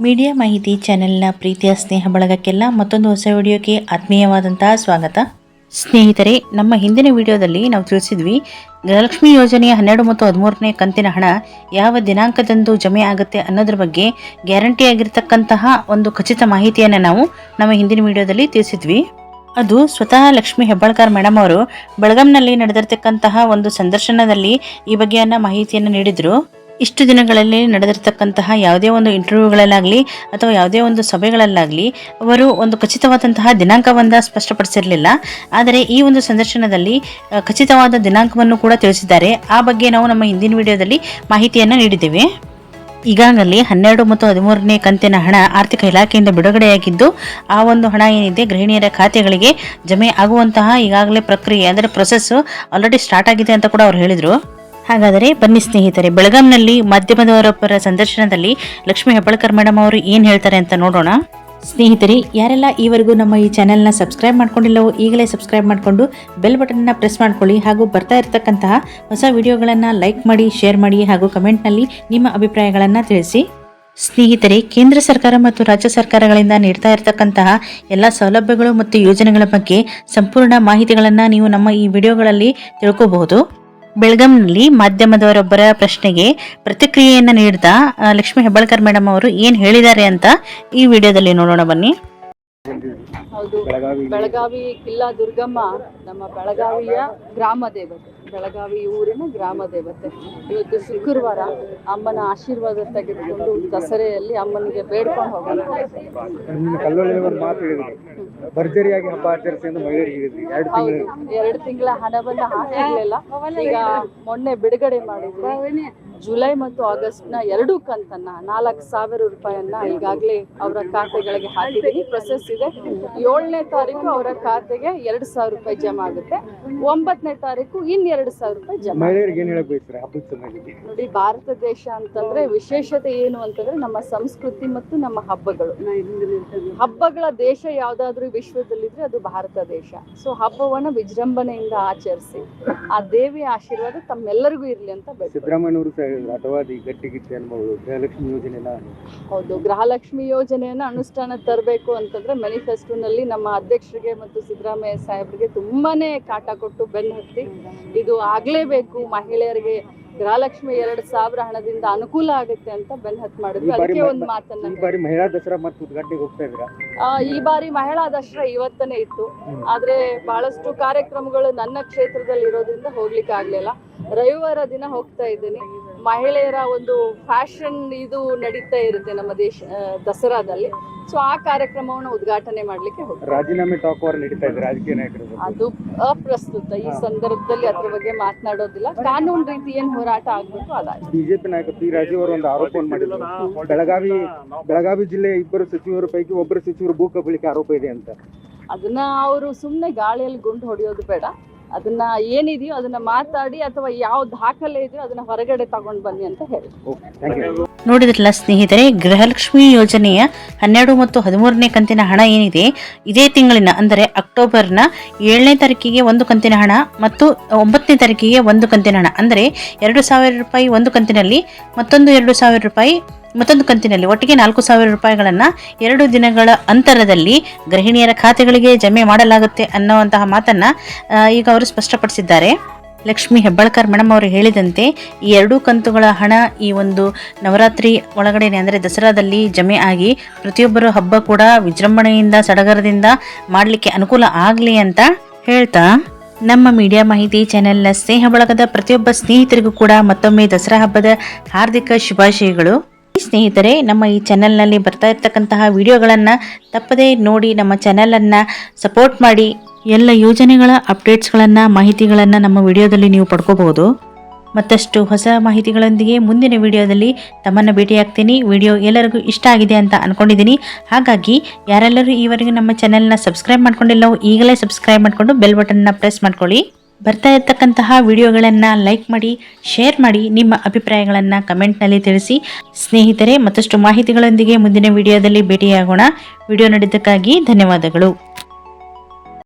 Media ಮಾಹಿತಿ ಚಾನೆಲ್ನ ಪ್ರೀತಿಯ, ಸ್ನೇಹ, ಬಳಗಕ್ಕೆಲ್ಲ ಮತ್ತೊಂದು ಹೊಸ ವಿಡಿಯೋಕ್ಕೆ ಆತ್ಮೀಯವಾದಂತಹ ಸ್ವಾಗತ. ಸ್ನೇಹಿತರೆ, ನಮ್ಮ ಹಿಂದಿನ ವಿಡಿಯೋದಲ್ಲಿ ನಾವು ತಿಳಿಸಿದ್ವಿ, ಗೃಹಲಕ್ಷ್ಮಿ ಯೋಜನೆಯ ಹನ್ನೆರಡು ಮತ್ತು ಹದಿಮೂರನೇ ಕಂತಿನ ಹಣ ಯಾವ ದಿನಾಂಕದಂದು ಜಮೆ ಆಗುತ್ತೆ ಅನ್ನೋದ್ರ ಬಗ್ಗೆ ಗ್ಯಾರಂಟಿ ಆಗಿರ್ತಕ್ಕಂತಹ ಒಂದು ಖಚಿತ ಮಾಹಿತಿಯನ್ನು ನಾವು ನಮ್ಮ ಹಿಂದಿನ ವಿಡಿಯೋದಲ್ಲಿ ತಿಳಿಸಿದ್ವಿ. ಅದು ಸ್ವತಃ ಲಕ್ಷ್ಮಿ ಹೆಬ್ಬಾಳ್ಕರ್ ಮೇಡಮ್ ಅವರು ಬೆಳಗಾಂನಲ್ಲಿ ನಡೆದಿರ್ತಕ್ಕಂತಹ ಒಂದು ಸಂದರ್ಶನದಲ್ಲಿ ಈ ಬಗ್ಗೆಯನ್ನ ಮಾಹಿತಿಯನ್ನು ನೀಡಿದ್ರು. ಇಷ್ಟು ದಿನಗಳಲ್ಲಿ ನಡೆದಿರ್ತಕ್ಕಂತಹ ಯಾವುದೇ ಒಂದು ಇಂಟರ್ವ್ಯೂಗಳಲ್ಲಾಗಲಿ ಅಥವಾ ಯಾವುದೇ ಒಂದು ಸಭೆಗಳಲ್ಲಾಗಲಿ ಅವರು ಒಂದು ಖಚಿತವಾದಂತಹ ದಿನಾಂಕವನ್ನು ಸ್ಪಷ್ಟಪಡಿಸಿರಲಿಲ್ಲ. ಆದರೆ ಈ ಒಂದು ಸಂದರ್ಶನದಲ್ಲಿ ಖಚಿತವಾದ ದಿನಾಂಕವನ್ನು ಕೂಡ ತಿಳಿಸಿದ್ದಾರೆ. ಆ ಬಗ್ಗೆ ನಾವು ನಮ್ಮ ಹಿಂದಿನ ವಿಡಿಯೋದಲ್ಲಿ ಮಾಹಿತಿಯನ್ನು ನೀಡಿದ್ದೇವೆ. ಈಗಾಗಲೇ ಹನ್ನೆರಡು ಮತ್ತು ಹದಿಮೂರನೇ ಕಂತಿನ ಹಣ ಆರ್ಥಿಕ ಇಲಾಖೆಯಿಂದ ಬಿಡುಗಡೆಯಾಗಿದ್ದು, ಆ ಒಂದು ಹಣ ಏನಿದೆ ಗೃಹಿಣಿಯರ ಖಾತೆಗಳಿಗೆ ಜಮೆ ಆಗುವಂತಹ ಈಗಾಗಲೇ ಪ್ರಕ್ರಿಯೆ, ಅಂದರೆ ಪ್ರೊಸೆಸ್ ಆಲ್ರೆಡಿ ಸ್ಟಾರ್ಟ್ ಆಗಿದೆ ಅಂತ ಕೂಡ ಅವರು ಹೇಳಿದರು. ಹಾಗಾದರೆ ಬನ್ನಿ ಸ್ನೇಹಿತರೆ, ಬೆಳಗಾಂನಲ್ಲಿ ಮಾಧ್ಯಮದವರೊಬ್ಬರ ಸಂದರ್ಶನದಲ್ಲಿ ಲಕ್ಷ್ಮೀ ಹೆಬ್ಬಳ್ಕರ್ ಮೇಡಮ್ ಅವರು ಏನು ಹೇಳ್ತಾರೆ ಅಂತ ನೋಡೋಣ. ಸ್ನೇಹಿತರೆ, ಯಾರೆಲ್ಲ ಈವರೆಗೂ ನಮ್ಮ ಈ ಚಾನೆಲ್ನ ಸಬ್ಸ್ಕ್ರೈಬ್ ಮಾಡ್ಕೊಂಡಿಲ್ಲವೋ ಈಗಲೇ ಸಬ್ಸ್ಕ್ರೈಬ್ ಮಾಡಿಕೊಂಡು ಬೆಲ್ ಬಟನ್ನ ಪ್ರೆಸ್ ಮಾಡ್ಕೊಳ್ಳಿ ಹಾಗೂ ಬರ್ತಾ ಇರತಕ್ಕಂತಹ ಹೊಸ ವಿಡಿಯೋಗಳನ್ನು ಲೈಕ್ ಮಾಡಿ, ಶೇರ್ ಮಾಡಿ ಹಾಗೂ ಕಮೆಂಟ್ನಲ್ಲಿ ನಿಮ್ಮ ಅಭಿಪ್ರಾಯಗಳನ್ನು ತಿಳಿಸಿ. ಸ್ನೇಹಿತರೆ, ಕೇಂದ್ರ ಸರ್ಕಾರ ಮತ್ತು ರಾಜ್ಯ ಸರ್ಕಾರಗಳಿಂದ ನೀಡ್ತಾ ಇರತಕ್ಕಂತಹ ಎಲ್ಲ ಸೌಲಭ್ಯಗಳು ಮತ್ತು ಯೋಜನೆಗಳ ಬಗ್ಗೆ ಸಂಪೂರ್ಣ ಮಾಹಿತಿಗಳನ್ನು ನೀವು ನಮ್ಮ ಈ ವಿಡಿಯೋಗಳಲ್ಲಿ ತಿಳ್ಕೋಬಹುದು. ಬೆಳಗಾಂನಲ್ಲಿ ಮಾಧ್ಯಮದವರೊಬ್ಬರ ಪ್ರಶ್ನೆಗೆ ಪ್ರತಿಕ್ರಿಯೆಯನ್ನು ನೀಡಿದ ಲಕ್ಷ್ಮಿ ಹೆಬ್ಬಾಳ್ಕರ್ ಮೇಡಮ್ ಅವರು ಏನು ಹೇಳಿದ್ದಾರೆ ಅಂತ ಈ ವಿಡಿಯೋದಲ್ಲಿ ನೋಡೋಣ ಬನ್ನಿ. ಹೌದು, ಬೆಳಗಾವಿ ಕಿಲ್ಲಾ ದುರ್ಗಮ್ಮ ನಮ್ಮ ಬೆಳಗಾವಿಯ ಗ್ರಾಮ ದೇವತೆ. ಬೆಳಗಾವಿ ಊರಿನ ಗ್ರಾಮ ದೇವತೆ. ಇವತ್ತು ಶುಕ್ರವಾರ ಅಮ್ಮನ ಆಶೀರ್ವಾದ ತೆಗೆದುಕೊಂಡು ದಸರೆಯಲ್ಲಿ ಅಮ್ಮನಿಗೆ ಬೇಡ್ಕೊಂಡು ಹೋಗೋಣ. ಭರ್ಜರಿಯಾಗಿ ಹಬ್ಬ ಆಚರಿಸಿ ಎಂದು ಮಹಿಳೆಯರಿಗೆ ಎರಡು ತಿಂಗಳು. ಎರಡು ತಿಂಗಳ ಹಣವನ್ನ ಹಾಕಿರ್ಲಿಲ್ಲ. ಈಗ ಮೊನ್ನೆ ಬಿಡುಗಡೆ ಮಾಡಿದ್ವಿ. ಜುಲೈ ಮತ್ತು ಆಗಸ್ಟ್ನ ಎರಡು ಕಂತನ್ನ ನಾಲ್ಕು ಸಾವಿರ ರೂಪಾಯನ್ನ ಈಗಾಗಲೇ ಅವರ ಖಾತೆಗಳಿಗೆ ಹಾಕಿದ್ದೀನಿ ಪ್ರೊಸೆಸ್ ಇದೆ. ಏಳನೇ ತಾರೀಕು ಅವರ ಖಾತೆಗೆ ಎರಡು ಸಾವಿರ ರೂಪಾಯಿ ಜಮಾ ಆಗುತ್ತೆ. ಒಂಬತ್ತನೇ ತಾರೀಕು ಇನ್ನೆರಡು ಸಾವಿರ ರೂಪಾಯಿ ಜಮಾ. ಮಹಿಳೆಯರಿಗೆ ಏನ್ ಹೇಳಕ್ ಬಯಸ್ತಾರೆ? ಹಬ್ಬದ ಸಮಯದಲ್ಲಿ. ನೋಡಿ ಭಾರತ ದೇಶ ಅಂತಂದ್ರೆ ವಿಶೇಷತೆ ಏನು ಅಂತಂದ್ರೆ ನಮ್ಮ ಸಂಸ್ಕೃತಿ ಮತ್ತು ನಮ್ಮ ಹಬ್ಬಗಳು. ಹಬ್ಬಗಳ ದೇಶ ಯಾವ್ದಾದ್ರು ವಿಶ್ವದಲ್ಲಿದ್ರೆ ಅದು ಭಾರತ ದೇಶ. ಸೊ ಹಬ್ಬವನ್ನ ವಿಜೃಂಭಣೆಯಿಂದ ಆಚರಿಸಿ ಆ ದೇವಿಯ ಆಶೀರ್ವಾದ ತಮ್ಮೆಲ್ಲರಿಗೂ ಇರ್ಲಿ ಅಂತ ಅನ್ಬೋದು ಗೃಹಲಕ್ಷ್ಮಿ ಯೋಜನೆನ ಹೌದು ಗೃಹಲಕ್ಷ್ಮಿ ಯೋಜನೆಯನ್ನ ಅನುಷ್ಠಾನ ತರಬೇಕು ಅಂತಂದ್ರೆ ಮ್ಯಾನಿಫೆಸ್ಟೋನಲ್ಲಿ ನಮ್ಮ ಅಧ್ಯಕ್ಷರಿಗೆ ಮತ್ತು ಸಿದ್ದರಾಮಯ್ಯ ಸಾಹೇಬರಿಗೆ ತುಂಬಾನೇ ಕಾಟ ಕೊಟ್ಟು ಬೆನ್ನು ಹತ್ತಿ ಇದು ಆಗ್ಲೇಬೇಕು ಮಹಿಳೆಯರಿಗೆ ಗೃಹಲಕ್ಷ್ಮಿ ಎರಡು ಸಾವಿರ ಹಣದಿಂದ ಅನುಕೂಲ ಆಗುತ್ತೆ ಅಂತ ಬೆನ್ಹತ್ ಮಾಡಿದ್ರು ಅದಕ್ಕೆ ಒಂದು ಮಾತನ್ನ ಬಾರಿ ಮಹಿಳಾ ದಸರಾ ಮತ್ತು ಉದ್ಘಾಟನೆಗೆ ಹೋಗ್ತಾ ಇದ್ರ ಆ, ಈ ಬಾರಿ ಮಹಿಳಾ ದಸರಾ ಇವತ್ತನೇ ಇತ್ತು. ಆದ್ರೆ ಬಹಳಷ್ಟು ಕಾರ್ಯಕ್ರಮಗಳು ನನ್ನ ಕ್ಷೇತ್ರದಲ್ಲಿ ಇರೋದ್ರಿಂದ ಹೋಗ್ಲಿಕ್ಕೆ ಆಗ್ಲಿಲ್ಲ. ರವಿವಾರ ದಿನ ಹೋಗ್ತಾ ಇದ್ದೀನಿ. ಮಹಿಳೆಯರ ಒಂದು ಫ್ಯಾಷನ್ ಇದು ನಡೀತಾ ಇರುತ್ತೆ ನಮ್ಮ ದೇಶ ದಸರಾದಲ್ಲಿ. ಸೊ ಆ ಕಾರ್ಯಕ್ರಮವನ್ನು ಉದ್ಘಾಟನೆ ಮಾಡ್ಲಿಕ್ಕೆ ಹೋಗ್ತೀನಿ ರಾಜೀನಾಮೆ ಟಾಕ್ ವಾರ್ ನಡೀತಾ ಇದೆ ರಾಜಕೀಯ ನಾಯಕರು ಅದು ಅಪ್ರಸ್ತುತ. ಈ ಸಂದರ್ಭದಲ್ಲಿ ಅದ್ರ ಬಗ್ಗೆ ಮಾತನಾಡೋದಿಲ್ಲ. ಕಾನೂನು ರೀತಿ ಏನ್ ಹೋರಾಟ ಆಗ್ಬೇಕು ಅದಾಯ್ತು. ಬಿಜೆಪಿ ನಾಯಕ ಪಿ ರಾಜೀವ್ ಅವರು ಒಂದು ಆರೋಪ ಮಾಡಿದ್ರು. ಬೆಳಗಾವಿ ಬೆಳಗಾವಿ ಜಿಲ್ಲೆ ಇಬ್ಬರು ಸಚಿವರ ಪೈಕಿ ಒಬ್ಬರು ಸಚಿವರು ಭೂ ಕಬಳಿಕೆ ಆರೋಪ ಇದೆ ಅಂತ. ಅದನ್ನ ಅವರು ಸುಮ್ಮನೆ ಗಾಳಿಯಲ್ಲಿ ಗುಂಡು ಹೊಡೆಯೋದು ಬೇಡ. ಅದನ್ನ ಏನಿದೆಯೋ ಅದನ್ನ ಮಾತಾಡಿ ಅಥವಾ ಯಾವ ದಾಖಲೆ ಇದೆಯೋ ಅದನ್ನ ಹೊರಗಡೆ ತಗೊಂಡ್ ಬನ್ನಿ ಅಂತ ಹೇಳಿ. ನೋಡಿದ್ರಲ್ಲ ಸ್ನೇಹಿತರೆ ಗೃಹಲಕ್ಷ್ಮಿ ಯೋಜನೆಯ ಹನ್ನೆರಡು ಮತ್ತು ಹದಿಮೂರನೇ ಕಂತಿನ ಹಣ ಏನಿದೆ? ಇದೇ ತಿಂಗಳಿನ ಅಂದರೆ ಅಕ್ಟೋಬರ್ನ ಏಳನೇ ತಾರೀಕಿಗೆ ಒಂದು ಕಂತಿನ ಹಣ ಮತ್ತು ಒಂಬತ್ತನೇ ತಾರೀಕಿಗೆ ಒಂದು ಕಂತಿನ ಹಣ. ಅಂದರೆ ಎರಡು ಸಾವಿರ ರೂಪಾಯಿ ಒಂದು ಕಂತಿನಲ್ಲಿ ಮತ್ತೊಂದು ಎರಡು ಸಾವಿರ ರೂಪಾಯಿ ಮತ್ತೊಂದು ಕಂತಿನಲ್ಲಿ ಒಟ್ಟಿಗೆ ನಾಲ್ಕು ಸಾವಿರ ರೂಪಾಯಿಗಳನ್ನು ಎರಡು ದಿನಗಳ ಅಂತರದಲ್ಲಿ ಗೃಹಿಣಿಯರ ಖಾತೆಗಳಿಗೆ ಜಮೆ ಮಾಡಲಾಗುತ್ತೆ ಅನ್ನುವಂತಹ ಮಾತನ್ನು ಈಗ ಅವರು ಸ್ಪಷ್ಟಪಡಿಸಿದ್ದಾರೆ. ಲಕ್ಷ್ಮಿ ಹೆಬ್ಬಾಳ್ಕರ್ ಮೇಡಮ್ ಅವರು ಹೇಳಿದಂತೆ ಈ ಎರಡೂ ಕಂತುಗಳ ಹಣ ಈ ಒಂದು ನವರಾತ್ರಿ ಒಳಗಡೆನೆ ಅಂದರೆ ದಸರಾದಲ್ಲಿ ಜಮೆ ಆಗಿ ಪ್ರತಿಯೊಬ್ಬರು ಹಬ್ಬ ಕೂಡ ವಿಜೃಂಭಣೆಯಿಂದ, ಸಡಗರದಿಂದ ಮಾಡಲಿಕ್ಕೆ ಅನುಕೂಲ ಆಗಲಿ ಅಂತ ಹೇಳ್ತಾ ನಮ್ಮ ಮೀಡಿಯಾ ಮಾಹಿತಿ ಚಾನೆಲ್ನ ಸ್ನೇಹ ಬಳಗದ ಪ್ರತಿಯೊಬ್ಬ ಸ್ನೇಹಿತರಿಗೂ ಕೂಡ ಮತ್ತೊಮ್ಮೆ ದಸರಾ ಹಬ್ಬದ ಹಾರ್ದಿಕ ಶುಭಾಶಯಗಳು. ಸ್ನೇಹಿತರೆ, ನಮ್ಮ ಈ ಚಾನೆಲ್ನಲ್ಲಿ ಬರ್ತಾ ಇರ್ತಕ್ಕಂತಹ ವಿಡಿಯೋಗಳನ್ನು ತಪ್ಪದೇ ನೋಡಿ ನಮ್ಮ ಚಾನೆಲನ್ನು ಸಪೋರ್ಟ್ ಮಾಡಿ. ಎಲ್ಲ ಯೋಜನೆಗಳ ಅಪ್ಡೇಟ್ಸ್ಗಳನ್ನು ಮಾಹಿತಿಗಳನ್ನು ನಮ್ಮ ವಿಡಿಯೋದಲ್ಲಿ ನೀವು ಪಡ್ಕೋಬಹುದು. ಮತ್ತಷ್ಟು ಹೊಸ ಮಾಹಿತಿಗಳೊಂದಿಗೆ ಮುಂದಿನ ವಿಡಿಯೋದಲ್ಲಿ ತಮ್ಮನ್ನು ಭೇಟಿಯಾಗ್ತೀನಿ. ವಿಡಿಯೋ ಎಲ್ಲರಿಗೂ ಇಷ್ಟ ಆಗಿದೆ ಅಂತ ಅಂದ್ಕೊಂಡಿದ್ದೀನಿ ಹಾಗಾಗಿ, ಯಾರೆಲ್ಲರೂ ಈವರೆಗೂ ನಮ್ಮ ಚಾನೆಲ್ನ ಸಬ್ಸ್ಕ್ರೈಬ್ ಮಾಡ್ಕೊಂಡಿಲ್ಲವೋ ಈಗಲೇ ಸಬ್ಸ್ಕ್ರೈಬ್ ಮಾಡಿಕೊಂಡು ಬೆಲ್ ಬಟನ್ನ ಪ್ರೆಸ್ ಮಾಡ್ಕೊಳ್ಳಿ. ಬರ್ತಾ ಇರ್ತಕ್ಕಂತಹ ವಿಡಿಯೋಗಳನ್ನು ಲೈಕ್ ಮಾಡಿ ಶೇರ್ ಮಾಡಿ, ನಿಮ್ಮ ಅಭಿಪ್ರಾಯಗಳನ್ನು ಕಮೆಂಟ್ನಲ್ಲಿ ತಿಳಿಸಿ. ಸ್ನೇಹಿತರೆ, ಮತ್ತಷ್ಟು ಮಾಹಿತಿಗಳೊಂದಿಗೆ ಮುಂದಿನ ವಿಡಿಯೋದಲ್ಲಿ ಭೇಟಿಯಾಗೋಣ. ವಿಡಿಯೋ ನೋಡಿದ್ದಕ್ಕಾಗಿ ಧನ್ಯವಾದಗಳು.